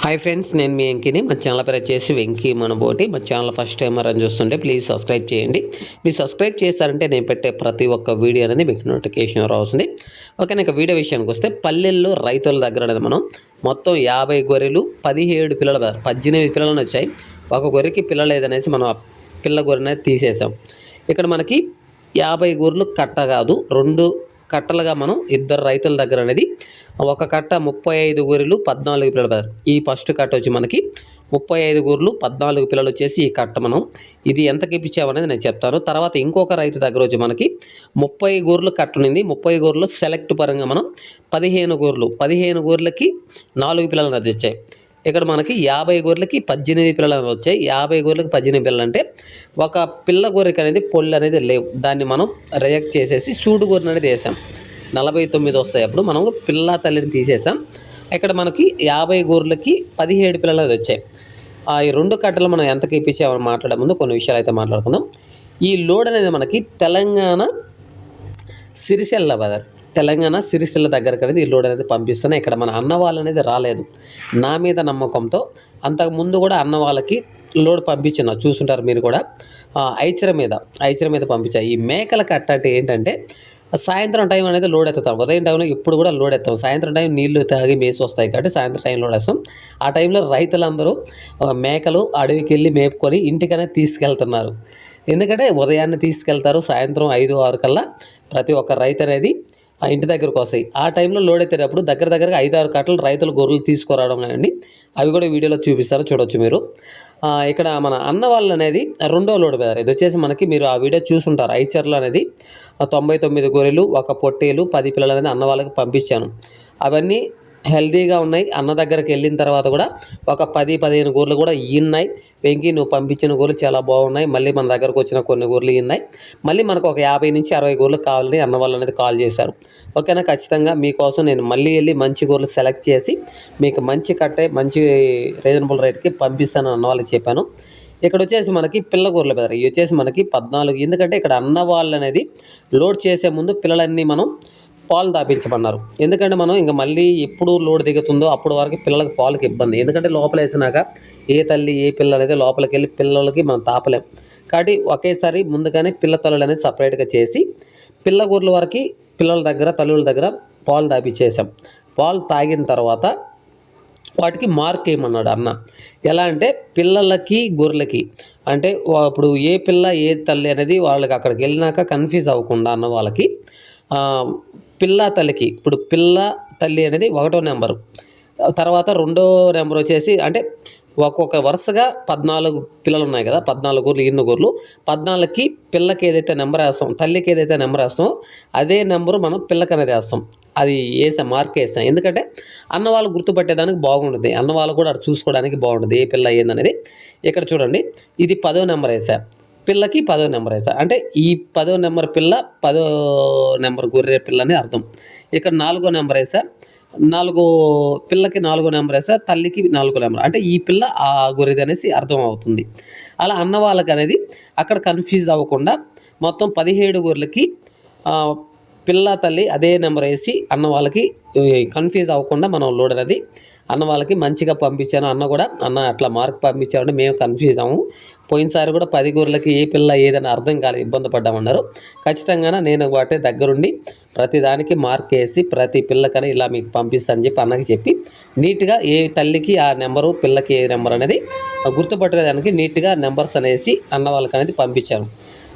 Hi friends నేను మీ వెంకీని. మా channel పేరు వచ్చేసి వెంకీ మనబోటి. మా ఛానల్ ఫస్ట్ టైం అని చూస్తుంటే ప్లీజ్ సబ్స్క్రైబ్ చేయండి. మీరు సబ్స్క్రైబ్ చేశారంటే నేను పెట్టే ప్రతి ఒక్క వీడియో అనేది మీకు నోటిఫికేషన్ రావుతుంది ఓకే నాకు వీడియో విషయానికి వస్తే పల్లెల్లో రైతుల దగ్గర అనేది మనం మొత్తం యాభై గొర్రెలు పదిహేడు పిల్లలు పద్దెనిమిది పిల్లలు వచ్చాయి. ఒక గొర్రెకి పిల్లలు లేదనేసి మనం ఆ పిల్ల గొర్రెని తీసేసాం ఇక్కడ మనకి యాభై గొర్రెలు కట్ట కాదు రెండు కట్టలుగా మనం ఇద్దరు రైతుల దగ్గర అనేది ఒక కట్ట ముప్పై ఐదు గొర్రెలు పద్నాలుగు పిల్లలు పెడతారు ఈ ఫస్ట్ కట్ట వచ్చి మనకి ముప్పై ఐదు గొర్రెలు పద్నాలుగు పిల్లలు వచ్చేసి ఈ కట్ట మనం ఇది ఎంతకి ఇప్పించామనేది నేను చెప్తాను. తర్వాత ఇంకొక రైతు దగ్గర వచ్చి మనకి ముప్పై గొర్రెలు కట్టునింది ముప్పై గొర్రెలు సెలెక్ట్ పరంగా మనం పదిహేను గొర్రెలు పదిహేను గొర్రెలకి నాలుగు పిల్లలు అనేది వచ్చాయి. ఇక్కడ మనకి యాభై గొర్రెలకి పద్దెనిమిది పిల్లలు అనేది వచ్చాయి. యాభై గొర్రెలకి పద్దెనిమిది పిల్లలు అంటే ఒక పిల్ల గొర్రెకి అనేది పొల్లు అనేది లేవు. దాన్ని మనం రిజెక్ట్ చేసేసి సూడు గొర్రె అనేది వేసాం. నలభై తొమ్మిది వస్తాయి. అప్పుడు మనం పిల్ల తల్లిని తీసేసాం. ఇక్కడ మనకి యాభై గోర్లకి పదిహేడు పిల్లలు వచ్చాయి. ఆ ఈ రెండు కట్టలు మనం ఎంతకి ఇప్పించామని మాట్లాడే ముందు కొన్ని విషయాలు అయితే మాట్లాడుకుందాం. ఈ లోడ్ అనేది మనకి తెలంగాణ సిరిసిల్ల బదర్ తెలంగాణ సిరిసిల్ల దగ్గరకు అనేది ఈ లోడ్ అనేది పంపిస్తున్నాయి. ఇక్కడ మన అన్న వాళ్ళు అనేది రాలేదు. నా మీద నమ్మకంతో అంతకు ముందు కూడా అన్న వాళ్ళకి లోడ్ పంపించిన చూసుంటారు మీరు కూడా. ఐచర మీద ఐచర మీద పంపించాయి ఈ మేకల కట్ట అంటే ఏంటంటే సాయంత్రం టైం అనేది లోడ్ ఎత్తుతాం. ఉదయం టైంలో ఇప్పుడు కూడా లోడ్ ఎత్తాం. సాయంత్రం టైం నీళ్ళు తాగి మేసి వస్తాయి కాబట్టి సాయంత్రం టైం లోడ్ వేస్తాం ఆ టైంలో రైతులందరూ మేకలు అడవికి వెళ్ళి మేపుకొని ఇంటికనే తీసుకెళ్తున్నారు. ఎందుకంటే ఉదయాన్నే తీసుకెళ్తారు సాయంత్రం ఐదు ఆరు కల్లా ప్రతి ఒక్క రైతు అనేది ఆ ఇంటి దగ్గరకు వస్తాయి. ఆ టైంలో లోడ్ ఎత్తేటప్పుడు దగ్గర దగ్గరగా ఐదు ఆరు కట్టలు రైతులు గొర్రెలు తీసుకురావడం కానీ అవి కూడా వీడియోలో చూపిస్తారు చూడొచ్చు మీరు. ఇక్కడ మన అన్న వాళ్ళు అనేది రెండో లోడ్ పెదారు ఇది వచ్చేసి మనకి మీరు ఆ వీడియో చూసుంటారు. ఐచర్లు అనేది తొంభై తొమ్మిది గొర్రెలు ఒక పొట్టేలు పది పిల్లలు అనేది అన్న వాళ్ళకి పంపించాను. అవన్నీ హెల్దీగా ఉన్నాయి. అన్న దగ్గరికి వెళ్ళిన తర్వాత కూడా ఒక పది పదిహేను గొర్రెలు కూడా ఇన్నాయి వెంకీ నువ్వు పంపించిన గొర్రెలు చాలా బాగున్నాయి. మళ్ళీ మన దగ్గరకు వచ్చిన కొన్ని గొర్రెలు ఇన్నాయి మళ్ళీ మనకు ఒక యాభై నుంచి అరవై గొర్రెలు కావాలని అన్న వాళ్ళు అనేది కాల్ చేశారు. ఓకేనా? ఖచ్చితంగా మీకోసం నేను మళ్ళీ వెళ్ళి మంచి గొర్రెలు సెలెక్ట్ చేసి మీకు మంచి కట్టే మంచి రీజనబుల్ రేట్కి పంపిస్తాను అన్న వాళ్ళకి చెప్పాను. ఇక్కడ వచ్చేసి మనకి పిల్ల గొర్రెలు బెదర్. ఇవి వచ్చేసి మనకి పద్నాలుగు. ఎందుకంటే ఇక్కడ అన్న వాళ్ళు అనేది లోడ్ చేసే ముందు పిల్లలన్నీ మనం పాలు దాపించమన్నారు ఎందుకంటే మనం ఇంకా మళ్ళీ ఎప్పుడు లోడ్ దిగుతుందో అప్పుడు వరకు పిల్లలకి పాలకి ఇబ్బంది. ఎందుకంటే లోపల వేసినాక ఏ తల్లి ఏ పిల్ల అనేది లోపలికి వెళ్ళి పిల్లలకి మనం తాపలేం. కాబట్టి ఒకేసారి ముందుగానే పిల్ల తల్లులు అనేది సపరేట్గా చేసి పిల్ల గొర్రెల వరకు పిల్లల దగ్గర తల్లుల దగ్గర పాలు దాపించేసాం పాలు తాగిన తర్వాత వాటికి మార్క్ వేయమన్నాడు అన్న. ఎలా అంటే పిల్లలకి గొర్రెలకి అంటే ఇప్పుడు ఏ పిల్ల ఏ తల్లి అనేది వాళ్ళకి అక్కడికి వెళ్ళినాక కన్ఫ్యూజ్ అవ్వకుండా అన్న వాళ్ళకి పిల్ల తల్లికి ఇప్పుడు పిల్ల తల్లి అనేది ఒకటో నెంబరు. తర్వాత రెండో నెంబర్ వచ్చేసి అంటే ఒక్కొక్క వరుసగా పద్నాలుగు పిల్లలు ఉన్నాయి కదా పద్నాలుగు గొర్రెలు ఎన్ని గొర్రెలు పద్నాలుగుకి పిల్లకి ఏదైతే నెంబర్ వేస్తాం తల్లికి ఏదైతే నెంబర్ వేస్తామో అదే నెంబరు మనం పిల్లకి అనేది వేస్తాం. అది వేసాం మార్క్ వేసాం ఎందుకంటే అన్న వాళ్ళు గుర్తుపట్టేదానికి బాగుంటుంది. అన్న వాళ్ళు కూడా అది చూసుకోవడానికి బాగుంటుంది. ఏ పిల్ల ఏందనేది. ఇక్కడ చూడండి ఇది పదో నెంబర్ వేసా. పిల్లకి పదో నెంబర్ వేసా. అంటే ఈ పదో నెంబర్ పిల్ల పదో నెంబర్ గొర్రె పిల్ల అని అర్థం. ఇక్కడ నాలుగో నెంబర్ వేసా. నాలుగో పిల్లకి నాలుగో నెంబర్ వేసా తల్లికి నాలుగో నెంబర్. అంటే ఈ పిల్ల ఆ గొర్రెది అనేసి అర్థం అవుతుంది. అలా అన్న వాళ్ళకి అనేది అక్కడ కన్ఫ్యూజ్ అవ్వకుండా మొత్తం పదిహేడు గొర్రెలకి పిల్ల తల్లి అదే నెంబర్ వేసి అన్న వాళ్ళకి కన్ఫ్యూజ్ అవ్వకుండా మనం లోడ్ అనేది అన్న వాళ్ళకి మంచిగా పంపించాను. అన్న కూడా అన్న అట్లా మార్క్ పంపించామంటే మేము కన్ఫ్యూజ్ అవ్వము పోయినసారి కూడా పది గొర్రెలకి ఏ పిల్ల ఏదని అర్థం కాలేదు ఇబ్బంది పడ్డామన్నారు. ఖచ్చితంగా నేను వాటి దగ్గరుండి ప్రతి దానికి మార్క్ వేసి ప్రతి పిల్లకని ఇలా మీకు పంపిస్తానని చెప్పి అన్నకి చెప్పి నీట్గా ఏ తల్లికి ఆ నెంబరు పిల్లకి ఏ నెంబర్ అనేది గుర్తుపట్టడానికి నీట్గా నెంబర్స్ అనేసి అన్న వాళ్ళకి అనేది పంపించాను.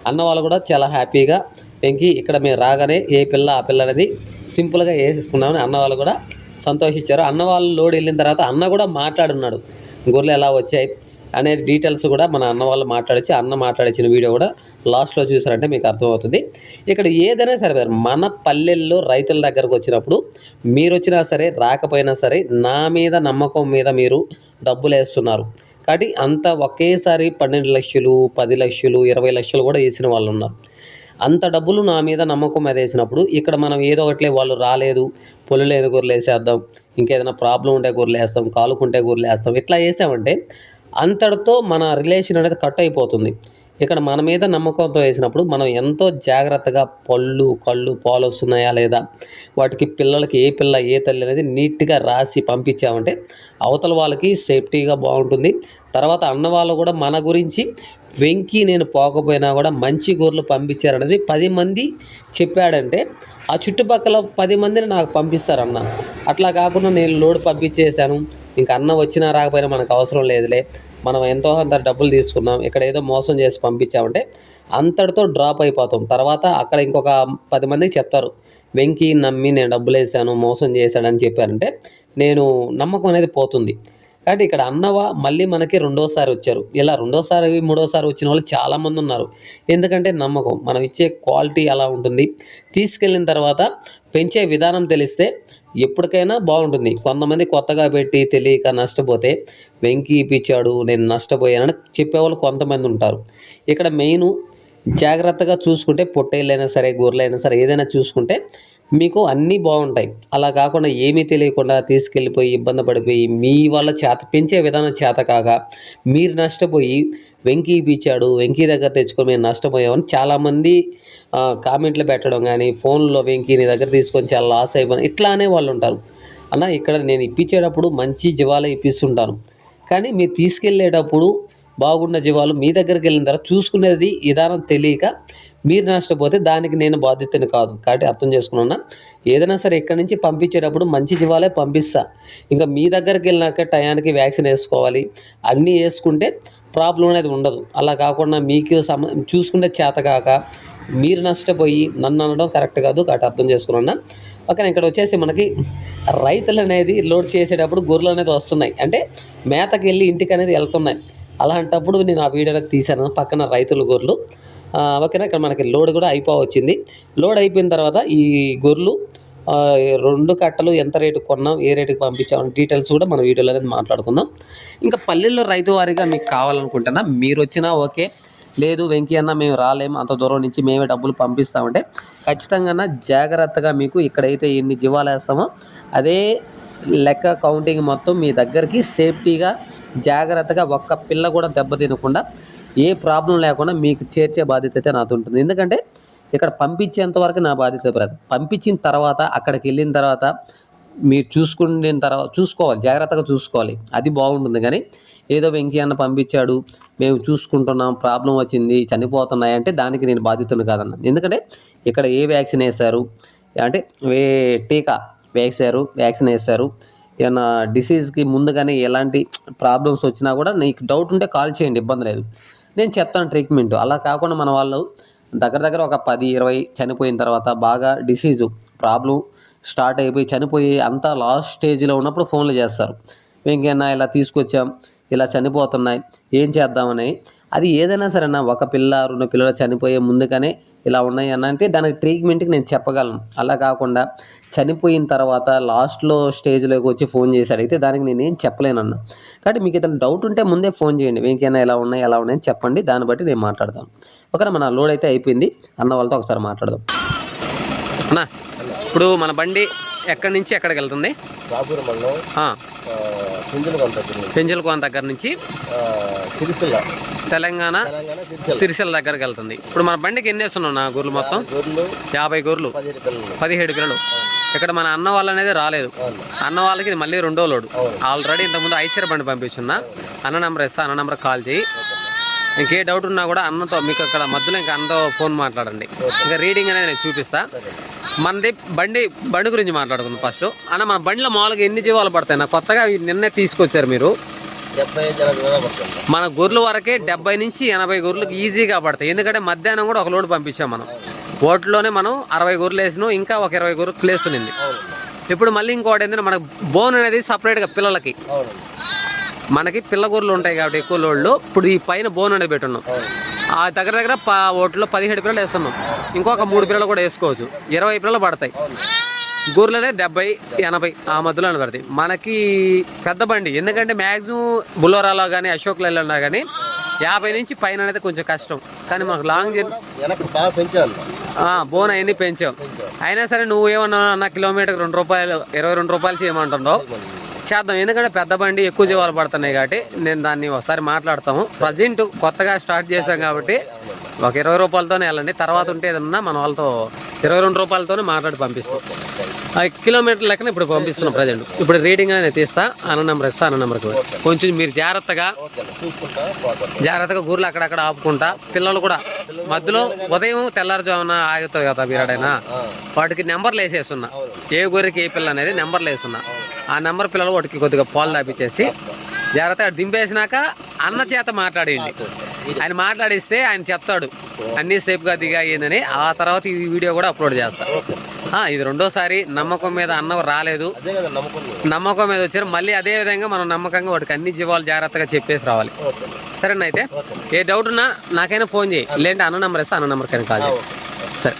అన్న వాళ్ళు కూడా చాలా హ్యాపీగా వెంకి ఇక్కడ మేము రాగానే ఏ పిల్ల ఆ పిల్ల అనేది సింపుల్గా వేసేసుకున్నామని అన్న వాళ్ళు కూడా సంతోషించారు. అన్న వాళ్ళు లోడ్ వెళ్ళిన తర్వాత అన్న కూడా మాట్లాడున్నాడు. గొర్రెలు ఎలా వచ్చాయి అనే డీటెయిల్స్ కూడా మన అన్న వాళ్ళు మాట్లాడిచి అన్న మాట్లాడించిన వీడియో కూడా లాస్ట్లో చూసారంటే మీకు అర్థమవుతుంది. ఇక్కడ ఏదైనా సరే మన పల్లెల్లో రైతుల దగ్గరకు వచ్చినప్పుడు మీరు వచ్చినా సరే రాకపోయినా సరే నా మీద నమ్మకం మీద మీరు డబ్బులు వేస్తున్నారు. కాబట్టి అంత ఒకేసారి పన్నెండు లక్షలు పది లక్షలు ఇరవై లక్షలు కూడా వేసిన వాళ్ళు ఉన్నారు. అంత డబ్బులు నా మీద నమ్మకం మీద వేసినప్పుడు ఇక్కడ మనం ఏదో ఒకట్లే వాళ్ళు రాలేదు పొలి లేని గొర్రెలు ఇంకేదైనా ప్రాబ్లం ఉంటే గొర్రెలు వేస్తాం కాలుకుంటే గొర్రెలు ఇట్లా వేసామంటే అంతటితో మన రిలేషన్ అనేది కట్ అయిపోతుంది. ఇక్కడ మన మీద నమ్మకంతో వేసినప్పుడు మనం ఎంతో జాగ్రత్తగా పళ్ళు కళ్ళు పాలు వస్తున్నాయా లేదా వాటికి పిల్లలకి ఏ పిల్ల ఏ తల్లి అనేది నీట్గా రాసి పంపించామంటే అవతల వాళ్ళకి సేఫ్టీగా బాగుంటుంది. తర్వాత అన్న వాళ్ళు కూడా మన గురించి వెంకి నేను పోకపోయినా కూడా మంచి గొర్రెలు పంపించారనేది పది మంది చెప్పాడంటే ఆ చుట్టుపక్కల పది మందిని నాకు పంపిస్తారన్న. అట్లా కాకుండా నేను లోడ్ పంపించేశాను. ఇంకా అన్న వచ్చినా రాకపోయినా మనకు అవసరం లేదులే. మనం ఎంతో అంత డబ్బులు తీసుకున్నాం. ఇక్కడ ఏదో మోసం చేసి పంపించామంటే అంతటితో డ్రాప్ అయిపోతాం. తర్వాత అక్కడ ఇంకొక పది మందికి చెప్తారు వెంకీ నమ్మి నేను డబ్బులు వేసాను మోసం చేశాడని చెప్పారంటే నేను నమ్మకం అనేది పోతుంది. కాబట్టి ఇక్కడ అన్నవా మళ్ళీ మనకి రెండోసారి వచ్చారు. ఇలా రెండోసారి మూడోసారి వచ్చిన వాళ్ళు చాలామంది ఉన్నారు. ఎందుకంటే నమ్మకం మనం ఇచ్చే క్వాలిటీ అలా ఉంటుంది. తీసుకెళ్ళిన తర్వాత పెంచే విధానం తెలిస్తే ఎప్పటికైనా బాగుంటుంది. కొంతమంది కొత్తగా పెట్టి తెలియక నష్టపోతే వెంకీ ఇప్పించాడు నేను నష్టపోయానని చెప్పేవాళ్ళు కొంతమంది ఉంటారు. ఇక్కడ మెయిన్ జాగ్రత్తగా చూసుకుంటే పొట్టేళ్ళైనా సరే గొర్రెలైనా సరే ఏదైనా చూసుకుంటే మీకు అన్నీ బాగుంటాయి. అలా కాకుండా ఏమీ తెలియకుండా తీసుకెళ్ళిపోయి ఇబ్బంది పడిపోయి మీ వాళ్ళ చేత పెంచే విధానం చేత కాక మీరు నష్టపోయి వెంకీ ఇప్పించాడు వెంకీ దగ్గర తెచ్చుకొని మేము నష్టపోయామని చాలామంది కామెంట్లు పెట్టడం కానీ ఫోన్లో వెంకీ నీ దగ్గర తీసుకొని చాలా లాస్ అయిపోయి ఇట్లానే వాళ్ళు ఉంటారు. అన్న ఇక్కడ నేను ఇప్పించేటప్పుడు మంచి జీవాలే ఇప్పిస్తుంటాను. కానీ మీరు తీసుకెళ్ళేటప్పుడు బాగున్న జీవాలు మీ దగ్గరికి వెళ్ళిన తర్వాత చూసుకునేది విధానం తెలియక మీరు నష్టపోతే దానికి నేను బాధ్యతని కాదు. కాబట్టి అర్థం చేసుకున్నా ఏదైనా సరే ఇక్కడ నుంచి పంపించేటప్పుడు మంచి జీవాలే పంపిస్తా. ఇంకా మీ దగ్గరికి వెళ్ళినాక టయానికి వ్యాక్సిన్ వేసుకోవాలి. అన్నీ వేసుకుంటే ప్రాబ్లం అనేది ఉండదు. అలా కాకుండా మీకు సమ చూసుకుంటే చేత కాక మీరు నష్టపోయి నన్ను అనడం కరెక్ట్ కాదు. కాబట్టి అర్థం చేసుకున్నా ఓకే ఇక్కడ వచ్చేసి మనకి రైతులు అనేది లోడ్ చేసేటప్పుడు గొర్రెలు అనేది వస్తున్నాయి. అంటే మేతకి వెళ్ళి ఇంటికి అనేది వెళ్తున్నాయి. అలాంటప్పుడు నేను ఆ వీడియో తీశాను. పక్కన రైతుల గొర్రెలు. ఓకేనా? ఇక్కడ మనకి లోడ్ కూడా అయిపోవచ్చింది. లోడ్ అయిపోయిన తర్వాత ఈ గొర్రెలు రెండు కట్టలు ఎంత రేటు కొన్నాం ఏ రేటుకి పంపించాం డీటెయిల్స్ కూడా మన వీడియోలో అనేది మాట్లాడుకుందాం. ఇంకా పల్లెల్లో రైతు వారిగా మీకు కావాలనుకుంటున్నా మీరు వచ్చినా ఓకే లేదు వెంకీ అన్న మేము రాలేము అంత దూరం నుంచి మేమే డబ్బులు పంపిస్తామంటే ఖచ్చితంగా జాగ్రత్తగా మీకు ఇక్కడైతే ఎన్ని జీవాలు వేస్తామో అదే లెక్క కౌంటింగ్ మొత్తం మీ దగ్గరికి సేఫ్టీగా జాగ్రత్తగా ఒక్క పిల్ల కూడా దెబ్బ తినకుండా ఏ ప్రాబ్లం లేకుండా మీకు చేర్చే బాధ్యత అయితే నాతో ఉంటుంది. ఎందుకంటే ఇక్కడ పంపించేంత వరకు నా బాధ్యత బ్రదర్ పంపించిన తర్వాత అక్కడికి వెళ్ళిన తర్వాత మీరు చూసుకున్న తర్వాత చూసుకోవాలి. జాగ్రత్తగా చూసుకోవాలి. అది బాగుంటుంది కానీ ఏదో వెంకీ అన్న పంపించాడు మేము చూసుకుంటున్నాం ప్రాబ్లం వచ్చింది చనిపోతున్నాయి అంటే దానికి నేను బాధ్యతను కాదన్న. ఎందుకంటే ఇక్కడ ఏ వ్యాక్సిన్ వేశారు? అంటే వే టీకా వేసారు వ్యాక్సిన్ వేశారు. ఏమన్నా డిసీజ్కి ముందుగానే ఎలాంటి ప్రాబ్లమ్స్ వచ్చినా కూడా నీకు డౌట్ ఉంటే కాల్ చేయండి ఇబ్బంది లేదు. నేను చెప్తాను ట్రీట్మెంట్. అలా కాకుండా మన వాళ్ళు దగ్గర దగ్గర ఒక పది ఇరవై చనిపోయిన తర్వాత బాగా డిసీజు ప్రాబ్లం స్టార్ట్ అయిపోయి చనిపోయి అంతా లాస్ట్ స్టేజ్లో ఉన్నప్పుడు ఫోన్లు చేస్తారు. ఇంకేనా ఇలా తీసుకొచ్చాం ఇలా చనిపోతున్నాయి ఏం చేద్దామని. అది ఏదైనా సరే ఒక పిల్ల రెండు పిల్లలు చనిపోయే ముందుగానే ఇలా ఉన్నాయి అన్న అంటే దానికి ట్రీట్మెంట్కి నేను చెప్పగలను. అలా కాకుండా చనిపోయిన తర్వాత లాస్ట్లో స్టేజ్లోకి వచ్చి ఫోన్ చేసి అడిగితే దానికి నేనేం చెప్పలేనన్నా. కాబట్టి మీకు ఏదైనా డౌట్ ఉంటే ముందే ఫోన్ చేయండి. మీకైనా ఎలా ఉన్నాయి ఎలా ఉన్నాయని చెప్పండి. దాన్ని బట్టి నేను మాట్లాడదాం ఓకేనా మన లోడ్ అయితే అయిపోయింది. అన్న వాళ్ళతో ఒకసారి మాట్లాడదాం. అన్న ఇప్పుడు మన బండి ఎక్కడి నుంచి ఎక్కడికి వెళ్తుంది? బాపూర్ మండలం దగ్గర నుంచి. పెంజలకోన దగ్గర నుంచి ఆ, సిరిసిల్ల. తెలంగాణ సిరిసిల్ల. దగ్గరికి వెళ్తుంది. ఇప్పుడు మన బండికి ఎన్ని వేస్తున్నావు నా గొర్రెలు మొత్తం? యాభై గొర్రెలు. పదిహేడు పిల్లలు. ఇక్కడ మన అన్న వాళ్ళు అనేది రాలేదు. అన్న వాళ్ళకి ఇది మళ్ళీ రెండో లోడు. ఆల్రెడీ ఇంతకుముందు ఐశ్వర్య బండి పంపించున్నా. అన్న నెంబర్ ఇస్తా అన్న నెంబర్ కాల్ చేయి ఇంకే డౌట్ ఉన్నా కూడా అన్నతో మీకు అక్కడ మధ్యలో ఇంకా అన్నతో ఫోన్ మాట్లాడండి. ఇంకా రీడింగ్ అనేది నేను చూపిస్తా. మనది బండి బండి గురించి మాట్లాడుకుందాం ఫస్ట్. అన్న మన బండిలో మామూలుగా ఎన్ని జీవాలు పడతాయి నా కొత్తగా నిన్నే తీసుకొచ్చారు మీరు. మన గొర్రెల వరకే డెబ్బై నుంచి ఎనభై గొర్రెలకు ఈజీగా పడతాయి. ఎందుకంటే మధ్యాహ్నం కూడా ఒక లోడ్ పంపించాం మనం. ఓట్లోనే మనం అరవై గొర్రెలు వేసినాం ఇంకా ఒక ఇరవై గొర్రెలు ప్లేస్ ఉంది ఇప్పుడు మళ్ళీ ఇంకోటి ఏంటంటే మనకు బోన్ అనేది సపరేట్గా పిల్లలకి. మనకి పిల్ల గొర్రెలు ఉంటాయి కాబట్టి ఎక్కువ లోడ్లు. ఇప్పుడు ఈ పైన బోన్ అనేది పెట్టున్నాం. ఆ దగ్గర దగ్గర ఓట్లో పదిహేడు పిల్లలు వేస్తున్నాం. ఇంకొక మూడు పిల్లలు కూడా వేసుకోవచ్చు. ఇరవై పిల్లలు పడతాయి. గొర్రెలనే డెబ్బై ఎనభై ఆ మధ్యలో పడతాయి మనకి పెద్ద బండి. ఎందుకంటే మ్యాక్సిమం బులోరాలో కానీ అశోక్ లైలాండ్ కానీ యాభై నుంచి పైన అనేది కొంచెం కష్టం. కానీ మనకు లాంగ్ జర్నీ బోన్ అవన్నీ పెంచాం. అయినా సరే నువ్వు ఏమన్నా నా కిలోమీటర్ రెండు రూపాయలు ఇరవై రెండు రూపాయలు చేయమంటున్నావు. చేద్దాం. ఎందుకంటే పెద్ద బండి ఎక్కువ జీవాలు పడుతున్నాయి కాబట్టి నేను దాన్ని ఒకసారి మాట్లాడతాము. ప్రజెంట్ కొత్తగా స్టార్ట్ చేశాం కాబట్టి ఒక ఇరవై రూపాయలతోనే వెళ్ళండి. తర్వాత ఉంటే ఏదన్నా మన వాళ్ళతో ఇరవై రెండు రూపాయలతోనే మాట్లాడి పంపిస్తాం. ఓకే కిలోమీటర్ లెక్కన ఇప్పుడు పంపిస్తున్నాం ప్రజెంట్. ఇప్పుడు రీడింగ్ అనేది తీస్తా అన్న నెంబర్ ఇస్తా అన్న నెంబర్కి కొంచెం మీరు జాగ్రత్తగా జాగ్రత్తగా గూర్లు అక్కడక్కడ ఆపుకుంటా. పిల్లలు కూడా మధ్యలో ఉదయం తెల్లారుజామున ఆగుతాయి కదా వీరాడైనా. వాటికి నెంబర్లు వేసేస్తున్నా. ఏ గొర్రెకి ఏ పిల్ల అనేది నెంబర్లు వేస్తున్నా. ఆ నెంబర్ పిల్లలు వాటికి కొద్దిగా పాలు తాపించేసి జాగ్రత్తగా దింపేసినాక అన్న చేత మాట్లాడేయండి. ఆయన మాట్లాడిస్తే ఆయన చెప్తాడు. అన్ని సేఫ్గా దిగాయిందని ఆ తర్వాత ఈ వీడియో కూడా అప్లోడ్ చేస్తా. ఓకే ఆ, ఇది రెండోసారి నమ్మకం మీద అన్నం రాలేదు. నమ్మకం మీద. వచ్చారు. మళ్ళీ అదే విధంగా మనం నమ్మకంగా వాటికి అన్ని జీవాలు జాగ్రత్తగా చెప్పేసి రావాలి. సరేనా అయితే? ఏ డౌట్ ఉన్నా నాకైనా ఫోన్ చేయి. లేదంటే అన్న నెంబర్ ఇస్తా అన్న నెంబర్కైనా కాల్ చేయి. సరే.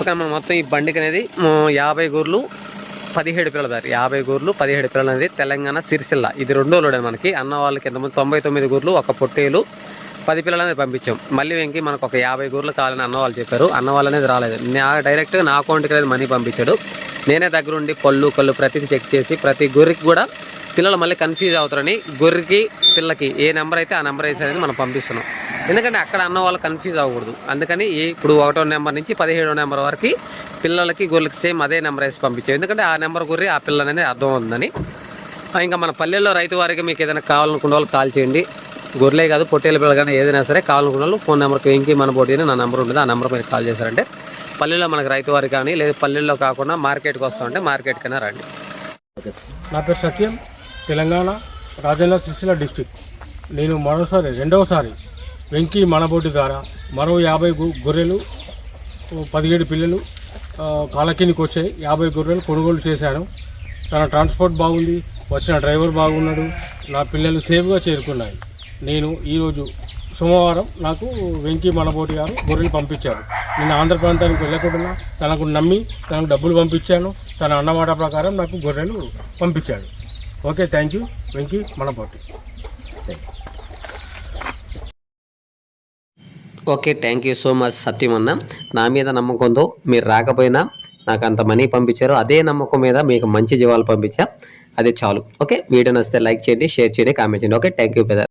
ఓకే మనం మొత్తం ఈ బండికి అనేది యాభై గూర్లు పదిహేడు పిల్లలు దారి. యాభై గూర్లు పదిహేడు పిల్లలు అనేది తెలంగాణ సిరిసిల్ల. ఇది రెండో లోడే మనకి. అన్న వాళ్ళకి ఎంతమంది తొంభై తొమ్మిది గూర్లు ఒక పొట్టేలు పది పిల్లలు అనేది పంపించాం. మళ్ళీ వెంకి మనకు ఒక యాభై గూర్లు కావాలని అన్న వాళ్ళు చెప్పారు. అన్న వాళ్ళు అనేది రాలేదు. నా డైరెక్ట్గా నా అకౌంట్కి అనేది మనీ పంపించాడు. నేనే దగ్గరుండి పళ్ళు కళ్ళు ప్రతిదీ చెక్ చేసి ప్రతి గొర్రెకి కూడా పిల్లలు మళ్ళీ కన్ఫ్యూజ్ అవుతారని గొర్రెకి పిల్లకి ఏ నెంబర్ అయితే ఆ నెంబర్ వేసి అనేది మనం పంపిస్తున్నాం. ఎందుకంటే అక్కడ అన్న వాళ్ళు కన్ఫ్యూజ్ అవ్వకూడదు. అందుకని ఇప్పుడు ఒకటో నెంబర్ నుంచి పదిహేడో నెంబర్ వరకు పిల్లలకి గొర్రెలకి సేమ్ అదే నెంబర్ వేసి పంపించాం. ఎందుకంటే ఆ నెంబర్ గురి ఆ పిల్ల అనేది అర్థం ఉందని ఇంకా మన పల్లెల్లో రైతు వారికి మీకు ఏదైనా కావాలనుకున్న వాళ్ళు కాల్ చేయండి. గొర్రెలే కాదు పొట్టేల పిల్లలు కానీ ఏదైనా సరే కావాలనుకున్న వాళ్ళు ఫోన్ నెంబర్కి వెంకి మన పోటీ నా నెంబర్ ఉంటుంది. ఆ నెంబర్ మీరు కాల్ చేశారంటే పల్లెల్లో మనకు రైతు వారికి కానీ లేదా పల్లెల్లో కాకుండా మార్కెట్కి వస్తామంటే మార్కెట్కైనా రండి. ఓకే నా పేరు సత్యం. తెలంగాణ రాజన్న సిరిసిల్ల డిస్టిక్. నేను మరోసారి రెండవసారి వెంకీ మనబోటి ద్వారా మరో యాభై గొర్రెలు పదిహేడు పిల్లలు కాళ్ళ కిందికి వచ్చాయి. యాభై గొర్రెలు కొనుగోలు చేశాను. తన ట్రాన్స్పోర్ట్ బాగుంది. వచ్చిన డ్రైవర్ బాగున్నాడు. నా పిల్లలు సేఫ్గా చేరుకున్నాయి. నేను ఈరోజు సోమవారం నాకు వెంకీ మనబోటి గారు గొర్రెలు పంపించారు. నేను ఆంధ్ర ప్రాంతానికి వెళ్ళకుండా తనకు నమ్మి తనకు డబ్బులు పంపించాను. తన అన్నమాట ప్రకారం నాకు గొర్రెలు పంపించాడు. Okay thank you. Venky మనబోటి okay thank you so much Satyam అన్న నా మీద నమ్మకంతో మీరు రాకపోయినా నాకు అంత మనీ పంపించారు అదే నమ్మకం మీద మీకు మంచి జీవాలు పంపించా. అది చాలు. ఓకే వీడియో నచ్చితే లైక్ చేయండి షేర్ చేయండి కామెంట్ చేయండి. Okay thank you